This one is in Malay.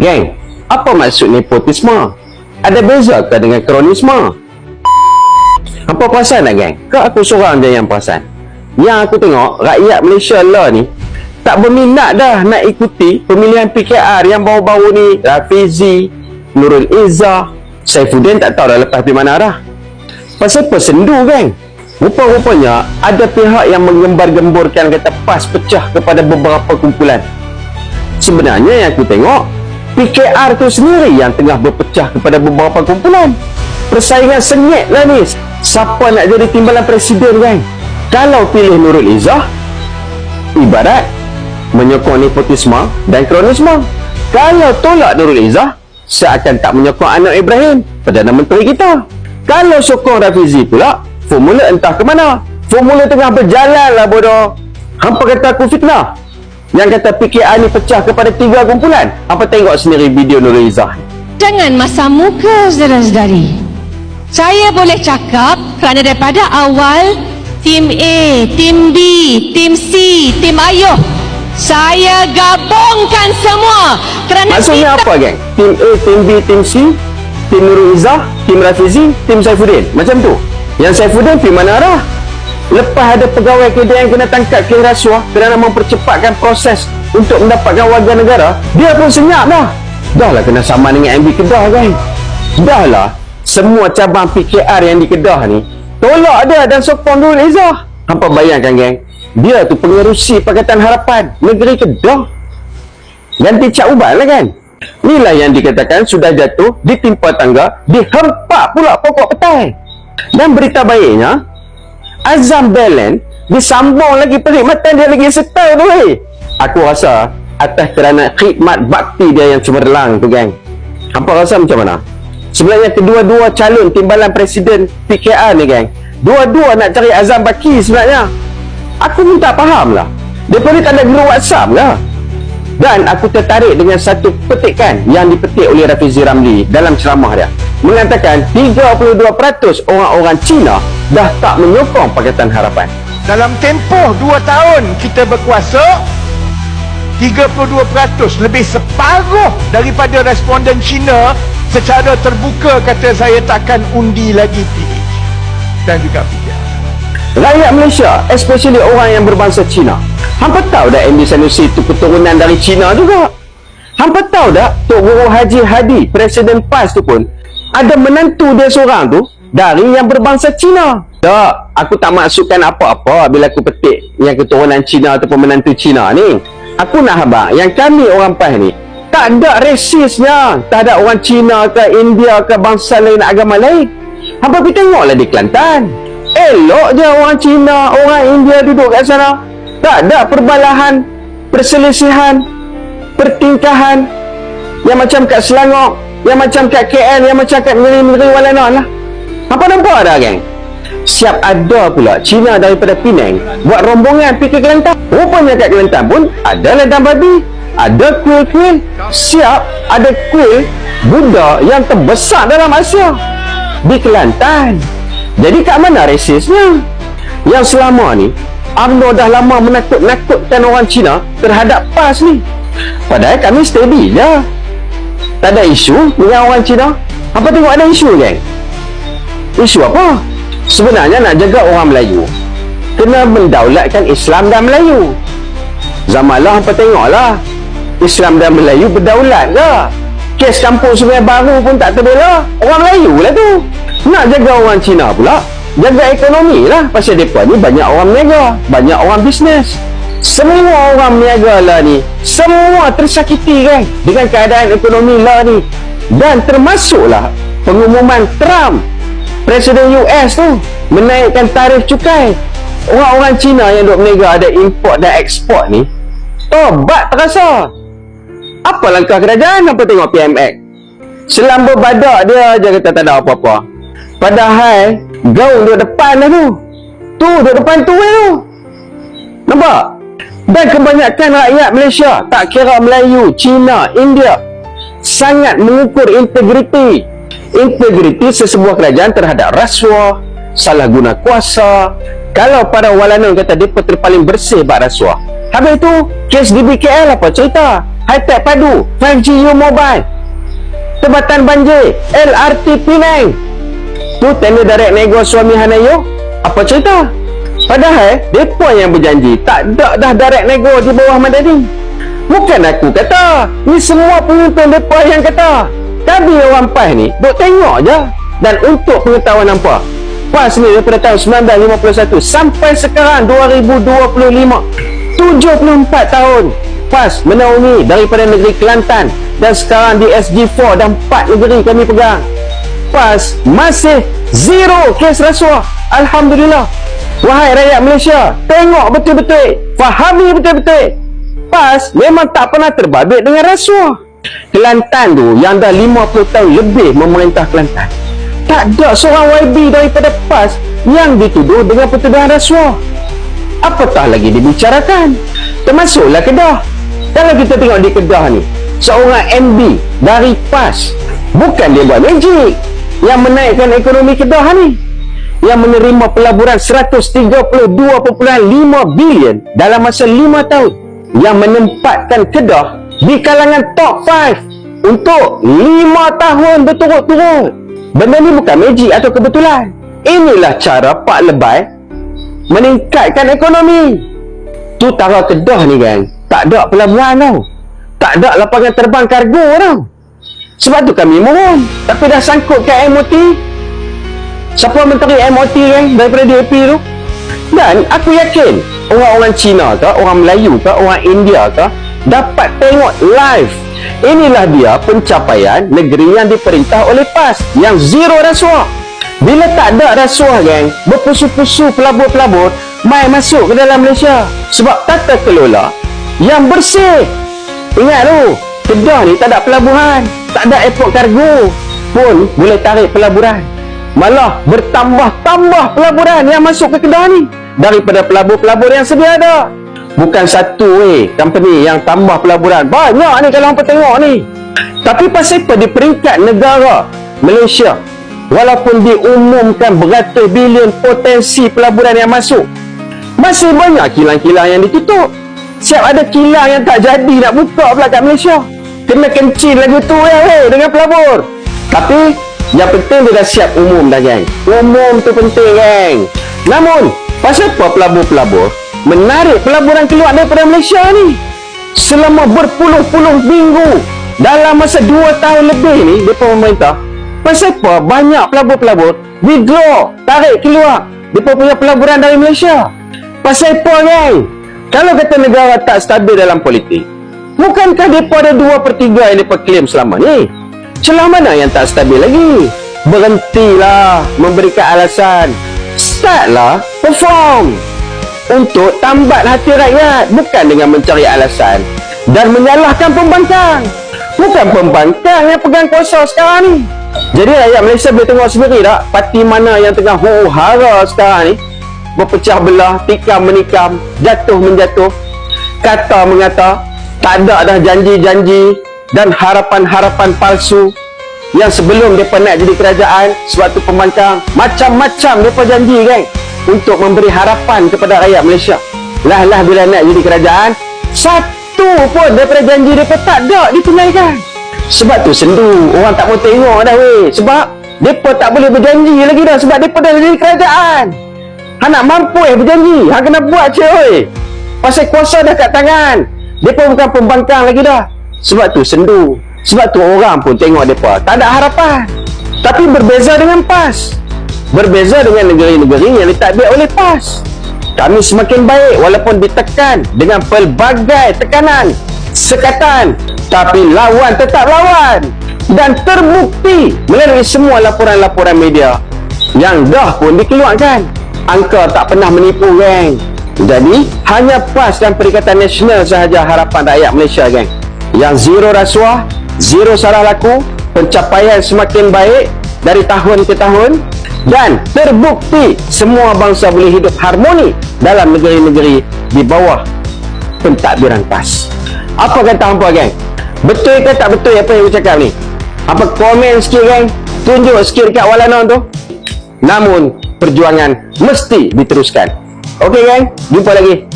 Geng, apa maksud nepotisme? Ada beza ke dengan kronisme? Apa perasan tak geng? Ke aku seorang je yang perasan? Yang aku tengok, rakyat Malaysia lah ni tak berminat dah nak ikuti pemilihan PKR yang baru-baru ni Rafizi, Nurul Izzah, Saifuddin tak tahu dah lepas di mana dah. Pasal apa sendu geng? Rupa-rupanya ada pihak yang menggembar-gemburkan kata PAS pecah kepada beberapa kumpulan. Sebenarnya yang aku tengok, PKR tu sendiri yang tengah berpecah kepada beberapa kumpulan. Persaingan sengit lah ni. Siapa nak jadi timbalan presiden kan? Kalau pilih Nurul Izzah, ibarat menyokong nepotisme dan kronisme. Kalau tolak Nurul Izzah, saya akan tak menyokong Anwar Ibrahim, Perdana Menteri kita. Kalau sokong Rafizi pula, formula entah ke mana. Formula tengah berjalan lah bodoh. Hampa kata aku fitnah. Yang kata PKR ni pecah kepada tiga kumpulan. Apa tengok sendiri video Nurul Izzah ni. Jangan masam muka saudara-saudari. Saya boleh cakap kerana daripada awal tim A, tim B, tim C, tim Ayuh saya gabungkan semua kerana Maksudnya kita apa geng? Tim A, tim B, tim C, tim Nurul Izzah, tim Rafizi, tim Saifuddin. Macam tu. Yang Saifuddin pergi mana arah? Lepas ada pegawai KDN kena tangkap kes rasuah kerana mempercepatkan proses untuk mendapatkan warga negara, dia pun senyap dah. Dah lah kena sama dengan MB Kedah geng. Dah lah semua cabang PKR yang di Kedah ni tolak dia dan sokong Nurul Izzah. Hampa bayangkan geng, dia tu pengerusi Pakatan Harapan negeri Kedah. Ganti Cak Uban lah kan? Inilah yang dikatakan sudah jatuh, ditimpa tangga, dihempak pula pokok petai. Dan berita baiknya, Azam Belen disambung lagi perkhidmatan dia lagi setahun tu weh. Aku rasa atas kerana khidmat bakti dia yang cemerlang tu geng. Hampa rasa macam mana? Sebenarnya kedua-dua calon timbalan presiden PKR ni geng. Dua-dua nak cari Azam Baki sebenarnya. Aku pun tak faham lah. Mereka ni tak ada guru WhatsApp lah. Dan aku tertarik dengan satu petikan yang dipetik oleh Rafizi Ramli dalam ceramah dia. Mengatakan 32% orang-orang Cina dah tak menyokong Pakatan Harapan. Dalam tempoh 2 tahun kita berkuasa 32% lebih separuh daripada responden Cina secara terbuka kata saya takkan undi lagi PH dan juga PKR. Rakyat Malaysia, especially orang yang berbangsa Cina. Hampa tahu dah MD Sanusi itu keturunan dari Cina juga. Hampa tahu dah Tok Guru Haji Hadi, Presiden PAS tu pun ada menantu dia seorang tu dari yang berbangsa Cina. Tak, aku tak maksudkan apa-apa bila aku petik yang keturunan Cina ataupun menantu Cina ni. Aku nak habang yang kami orang PAS ni tak ada rasisnya. Tak ada orang Cina ke India ke bangsa lain agama lain. Hampa pergi tengoklah di Kelantan. Elok je orang Cina, orang India duduk kat sana. Tak ada perbalahan, perselisihan, pertingkahan yang macam kat Selangor, yang macam kat KL, yang macam kat negeri-negeri Walanon lah. Apa nampak ada geng? Siap ada pula Cina daripada Penang buat rombongan pergi ke Kelantan. Rupanya kat Kelantan pun ada ladang babi, ada kuil-kuil. Siap ada kuil Buddha yang terbesar dalam Asia di Kelantan. Jadi kat mana rasisnya? Yang selama ni UMNO dah lama menakut-nakutkan orang Cina terhadap PAS ni. Padahal kami steady je. Tak ada isu dengan orang Cina. Apa tengok ada isu geng? Isu apa? Sebenarnya nak jaga orang Melayu kena mendaulatkan Islam dan Melayu. Zamanlah hampa tengoklah Islam dan Melayu berdaulat ke? Kes kampung Sungai Baru pun tak terbela. Orang Melayu lah tu. Nak jaga orang Cina pula, jaga ekonomi lah. Pasal mereka ni banyak orang meniaga, banyak orang bisnes. Semua orang meniaga lah ni, semua tersakiti kan dengan keadaan ekonomi lah ni. Dan termasuklah pengumuman Trump, Presiden US tu, menaikkan tarif cukai. Orang-orang Cina yang duk meniaga ada import dan ekspor ni, tobat terasa. Apa langkah kerajaan? Apa tengok PMX? Selamba badak dia je kata tak ada apa-apa. Padahal gaul duduk depan dah tu. Tu duduk depan tu eh tu. Nampak? Dan kebanyakan rakyat Malaysia tak kira Melayu, Cina, India sangat mengukur integriti. Integriti sesebuah kerajaan terhadap rasuah, salah guna kuasa. Kalau para walanon kata dia terpaling bersih bak rasuah. Habis tu, kes di BKL apa cerita? high-tech padu, 5G U mobile, Tebatan Banjir, LRT Penang. Tu tender direct nego suami Hanayo. Apa cerita? Padahal, mereka yang berjanji tak ada dah direct nego di bawah Madani. Bukan aku kata. Ni semua pemimpin mereka yang kata. Kami orang PAS ni, duk tengok je. Dan untuk pengetahuan nampak, PAS ni daripada tahun 1951 sampai sekarang 2025. 74 tahun PAS menaungi daripada negeri Kelantan dan sekarang di SG4 dan 4 negeri kami pegang. PAS masih zero kes rasuah. Alhamdulillah. Wahai rakyat Malaysia, tengok betul-betul, fahami betul-betul. PAS memang tak pernah terbabit dengan rasuah. Kelantan tu yang dah 50 tahun lebih memerintah Kelantan. Tak ada seorang YB daripada PAS yang dituduh dengan pertuduhan rasuah. Apatah lagi dibicarakan. Termasuklah Kedah. Kalau kita tengok di Kedah ni, seorang MD dari PAS, bukan dia buat magic yang menaikkan ekonomi Kedah ni. Yang menerima pelaburan 132.5 bilion dalam masa 5 tahun. Yang menempatkan Kedah di kalangan top 5 untuk 5 tahun berturut-turut. Benda ni bukan magic atau kebetulan. Inilah cara Pak Lebay meningkatkan ekonomi. Tu tara Kedah ni kan, tak ada pelabuhan tau. Tak ada lapangan terbang kargo tau. Sebab tu kami mohon. Tapi dah sangkut kat MOT. Siapa menteri MOT kan daripada DAP tu? Dan aku yakin orang-orang Cina ke, orang Melayu ke, orang India ke dapat tengok live. Inilah dia pencapaian negeri yang diperintah oleh PAS yang zero rasuah. Bila tak ada rasuah geng, berpusu-pusu pelabur-pelabur mai masuk ke dalam Malaysia. Sebab tata kelola yang bersih. Ingat tu, Kedah ni tak ada pelabuhan, tak ada airport kargo pun boleh tarik pelaburan. Malah bertambah-tambah pelaburan yang masuk ke Kedah ni daripada pelabur-pelabur yang sedia ada. Bukan satu weh company yang tambah pelaburan. Banyak ni kalau hampa tengok ni. Tapi pasal apa di peringkat negara Malaysia walaupun diumumkan beratus bilion potensi pelaburan yang masuk masih banyak kilang-kilang yang ditutup siap ada kilang yang tak jadi nak buka pula kat Malaysia kena kencing lagu tu ya hey, dengan pelabur tapi yang penting dia dah siap umum dah geng. Umum tu penting geng. Namun pasal apa pelabur-pelabur menarik pelaburan keluar daripada Malaysia ni? Selama berpuluh-puluh minggu dalam masa 2 tahun lebih ni depa pemerintah pasal apa banyak pelabur-pelabur withdraw tarik keluar depa punya pelaburan dari Malaysia? Pasal apa geng? Kalau kata negara tak stabil dalam politik bukankah depa ada 2 per 3 yang depa claim selama ni celah mana yang tak stabil lagi? Berhentilah memberikan alasan. Startlah perform. Untuk tambat hati rakyat bukan dengan mencari alasan. Dan menyalahkan pembangkang. Bukan pembangkang yang pegang kuasa sekarang ni. Jadi rakyat Malaysia boleh tengok sendiri tak? Parti mana yang tengah huru-hara sekarang ni? Berpecah belah, tikam menikam jatuh menjatuh. Kata mengata tak ada dah janji-janji dan harapan-harapan palsu yang sebelum mereka nak jadi kerajaan sebab tu pembangkang macam-macam mereka janji kan? Untuk memberi harapan kepada rakyat Malaysia. Lah lah bila nak jadi kerajaan satu pun daripada janji mereka tak ada ditunaikan. Sebab tu sendu orang tak mau tengok dah weh. Sebab mereka tak boleh berjanji lagi dah sebab mereka dah jadi kerajaan. Ha nak mampu eh berjanji ha kena buat je weh. Pasal kuasa dah kat tangan mereka bukan pembangkang lagi dah sebab tu sendu. Sebab tu orang pun tengok mereka tak ada harapan. Tapi berbeza dengan PAS. Berbeza dengan negeri-negeri yang ditadbir oleh PAS. Kami semakin baik walaupun ditekan dengan pelbagai tekanan sekatan. Tapi lawan tetap lawan. Dan terbukti melalui semua laporan-laporan media yang dah pun dikeluarkan. Angka tak pernah menipu geng. Jadi hanya PAS dan Perikatan Nasional sahaja harapan rakyat Malaysia geng yang zero rasuah zero salah laku pencapaian semakin baik dari tahun ke tahun dan terbukti semua bangsa boleh hidup harmoni dalam negeri-negeri di bawah pentadbiran PAS. Apa kata hampa geng? Betul ke tak betul apa yang cakap ni? Apa komen sikit geng? Tunjuk sikit dekat walanon tu. Namun perjuangan mesti diteruskan. Ok geng? Jumpa lagi